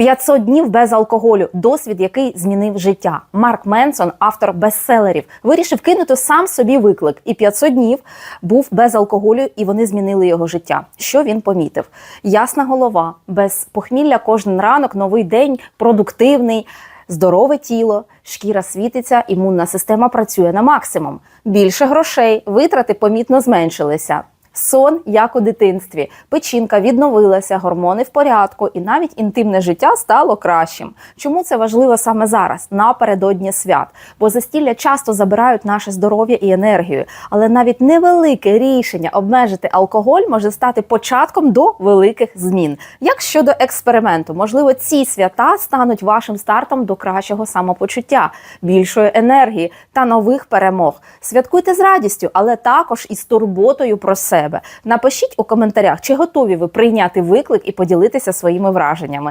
500 днів без алкоголю досвід, який змінив життя. Марк Менсон, автор бестселерів, вирішив кинути сам собі виклик. І 500 днів був без алкоголю, і вони змінили його життя. Що він помітив? Ясна голова, без похмілля кожен ранок, новий день, продуктивний. Здорове тіло, шкіра світиться, імунна система працює на максимум. Більше грошей, витрати помітно зменшилися. Сон, як у дитинстві, печінка відновилася, гормони в порядку, і навіть інтимне життя стало кращим. Чому це важливо саме зараз, напередодні свят? Бо застілля часто забирають наше здоров'я і енергію. Але навіть невелике рішення обмежити алкоголь може стати початком до великих змін. Як щодо експерименту, можливо, ці свята стануть вашим стартом до кращого самопочуття, більшої енергії та нових перемог. Святкуйте з радістю, але також із турботою про себе. Напишіть у коментарях, чи готові ви прийняти виклик і поділитися своїми враженнями.